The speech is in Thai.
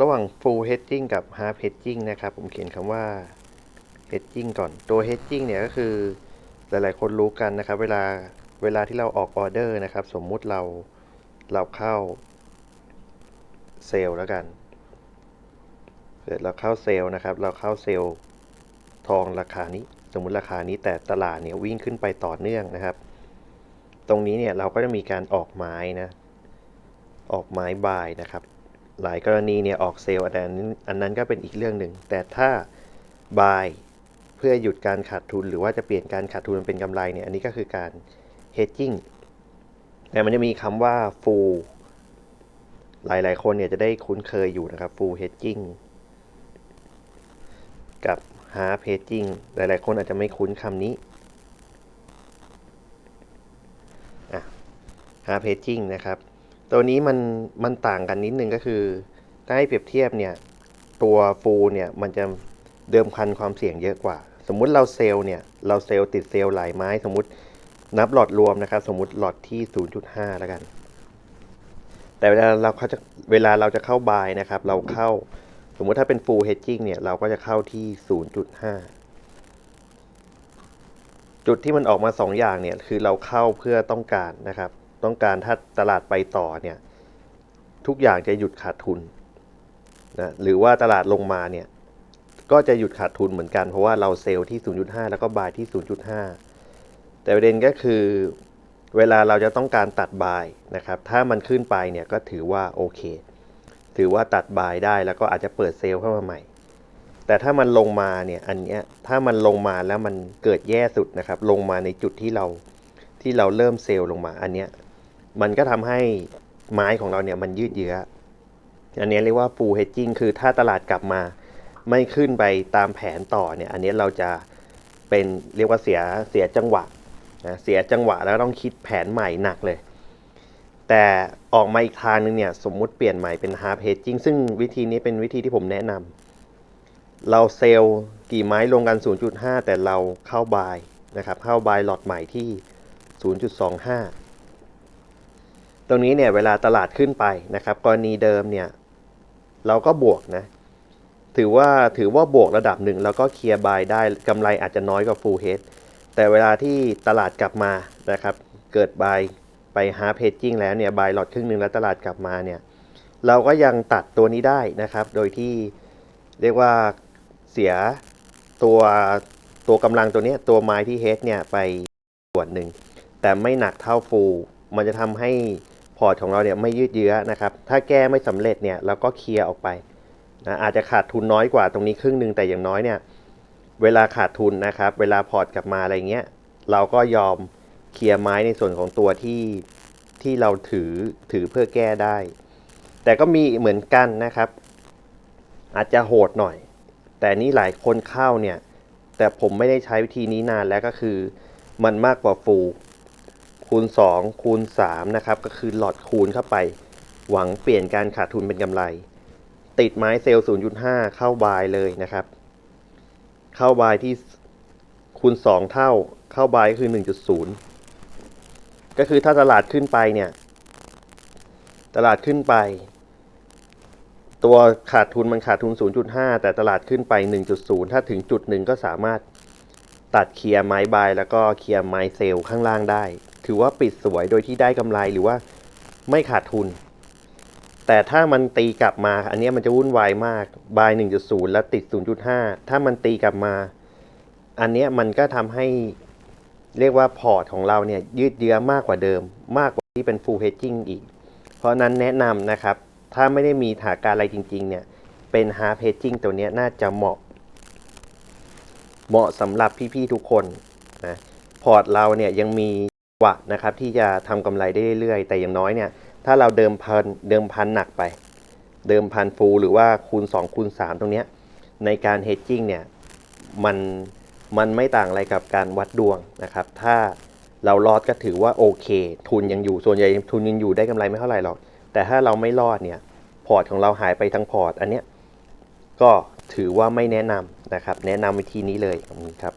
ระหว่าง full hedging กับ half hedging นะครับ ผมเขียนคำว่า hedging ก่อน ตัว hedging เนี่ยก็คือหลายๆ คนรู้กันนะครับ เวลาเวลาที่เราออกออเดอร์นะครับ สมมุติเราเราเข้าเซลล์แล้วกันเกิดเราเข้าเซลล์นะครับ เราเข้าเซลล์ทองราคานี้ สมมุติราคานี้แต่ตลาดเนี่ยวิ่งขึ้นไปต่อเนื่องนะครับ ตรงนี้เนี่ยเราก็จะมีการออกไม้นะ ออกไม้บายนะครับ หลายกรณีเนี่ยออกเซลล์อันนั้นอันนั้นก็เป็นอีกเรื่องหนึ่ง แต่ถ้าบายเพื่อหยุดการขาดทุน หรือว่าจะเปลี่ยนการขาดทุนเป็นกำไรเนี่ยอันนี้ก็คือการ hedging แต่มันจะมีคำว่า full หลาย ๆ คนเนี่ยจะได้คุ้นเคยอยู่นะครับ full hedging กับ half hedging หลาย ๆ คนอาจจะไม่คุ้นคำนี้อะ half hedging นะครับ ตัวนี้มันมันต่างกันนิดนึงก็คือ ถ้าให้เปรียบเทียบเนี่ย ตัวฟูเนี่ยมันจะเดิมพันความเสี่ยงเยอะกว่า สมมุติเราเซลล์เนี่ย เราเซลล์ติดเซลล์หลายไม้ สมมตินับหลอดรวมนะครับ สมมติหลอดที่ 0.5 แล้วกัน แต่เวลาเราเขาจะเวลาเราจะเข้าบายนะครับ เราเข้าสมมุติถ้าเป็น full hedging เนี่ย เราก็จะเข้าที่ 0.5 จุดที่มันออกมา 2 อย่างเนี่ย คือเราเข้าเพื่อต้องการนะครับ ต้องการถ้าตลาดไปต่อเนี่ยทุกอย่างจะหยุดขาดทุนนะหรือว่าตลาดลงมาเนี่ยก็จะหยุดขาดทุนเหมือนกันเพราะว่าเราเซลล์ที่ 0.5 แล้วก็บายที่ 0.5 แต่ประเด็นก็คือเวลาเราจะต้องการตัดบายนะครับถ้ามันขึ้นไปเนี่ยก็ถือว่าโอเค ถือว่าตัดบายได้แล้วก็อาจจะเปิดเซลล์เข้ามาใหม่ แต่ถ้ามันลงมาเนี่ยอันเนี้ยถ้ามันลงมาแล้วมันเกิดแย่สุดนะครับลงมาในจุดที่เราที่เราเริ่มเซลล์ลงมาอันเนี้ย มันก็ทำให้ไม้ของเราเนี่ยมันยืดเยื้อ อันนี้เรียกว่า full hedging คือถ้าตลาดกลับมา ไม่ขึ้นไปตามแผนต่อเนี่ย อันนี้เราจะเป็นเรียกว่าเสียเสียจังหวะนะเสียจังหวะแล้วต้องคิดแผนใหม่หนักเลย แต่ออกมาอีกทางนึงเนี่ยสมมุติเปลี่ยนใหม่เป็น half hedging ซึ่งวิธีนี้เป็นวิธีที่ผมแนะนำเราเซลล์กี่ไม้ลงกัน 0.5 แต่เราเข้าบายนะครับเข้าบายหลอดใหม่ที่ 0.25 ตรงนี้เนี่ยเวลาตลาดขึ้นไปนะครับกรณีเดิมเนี่ยเราก็บวกนะถือว่าถือว่าบวกระดับหนึ่งแล้วก็เคลียร์บายได้กำไรอาจจะน้อยกว่า full hedge แต่เวลาที่ตลาดกลับมานะครับเกิดบายไป half hedging แล้วเนี่ยบายหลอดครึ่งหนึ่งแล้วตลาดกลับมาเนี่ยเราก็ยังตัดตัวนี้ได้นะครับ โดยที่เรียกว่าเสียตัวตัวกำลังตัวนี้ตัวไม้ที่ hedge เนี่ยไปส่วนหนึ่งแต่ไม่หนักเท่า full มันจะทำให้ พอร์ตของเราเนี่ยไม่ยืดเยื้อนะครับ ถ้าแก้ไม่สำเร็จเนี่ยเราก็เคลียร์ออกไปนะอาจจะขาดทุนน้อยกว่าตรงนี้ครึ่งหนึ่งแต่อย่างน้อยเนี่ยเวลาขาดทุนนะครับ เวลาพอร์ตกลับมาอะไรเงี้ยเราก็ยอมเคลียร์ไม้ในส่วนของตัวที่ที่เราถือถือเพื่อแก้ได้ แต่ก็มีเหมือนกันนะครับ อาจจะโหดหน่อย แต่นี่หลายคนเข้าเนี่ย แต่ผมไม่ได้ใช้วิธีนี้นานแล้วก็คือ มันมากกว่าฟู คูณ 2 คูณ 3 นะครับ ก็คือหลอดคูณเข้าไป หวังเปลี่ยนการขาดทุนเป็นกำไร ติดไม้เซลล์ 0.5 เข้าบายเลยนะครับ เข้าบายที่คูณ 2 เท่า เข้าบายก็คือ 1.0 ก็คือถ้าตลาดขึ้นไปเนี่ย ตลาดขึ้นไป ตัวขาดทุนมันขาดทุน 0.5 แต่ตลาดขึ้นไป 1.0 ถ้าถึงจุดหนึ่งก็สามารถตัดเคลียร์ไม้บายแล้วก็เคลียร์ไม้เซลล์ข้างล่างได้ ถือว่าปิดสวยโดยที่ได้กำไรหรือว่าไม่ขาดทุน แต่ถ้ามันตีกลับมา อันนี้มันจะวุ่นวายมากบาย 1.0 แล้วติด 0.5 ถ้ามันตีกลับมา อันนี้มันก็ทำให้เรียกว่าพอร์ตของเราเนี่ยยืดเยื้อมากกว่าเดิม มากกว่าที่เป็น full hedging อีก เพราะนั้นแนะนำนะครับ ถ้าไม่ได้มีถาการอะไรจริงๆเนี่ยเป็น half hedging ตัวนี้น่าจะเหมาะ เหมาะสำหรับพี่ๆทุกคนนะพอร์ตเราเนี่ยยังมี วะนะครับที่จะทำกำไรได้เรื่อยๆ แต่อย่างน้อยเนี่ยถ้าเราเดิมพันเดิมพันหนักไป เดิมพันฟูลหรือว่าคูณ 2 คูณ 3 ตรงเนี้ยในการ hedging เนี่ยมันมันไม่ต่างอะไรกับการวัดดวงนะครับ ถ้าเรารอดก็ถือว่าโอเค ทุนยังอยู่ส่วนใหญ่ทุนยังอยู่ได้กำไรไม่เท่าไหร่หรอก แต่ถ้าเราไม่รอดเนี่ยพอร์ตของเราหายไปทั้งพอร์ตอันเนี้ยก็ถือว่าไม่แนะนำนะครับ แนะนำวิธีนี้เลยครับ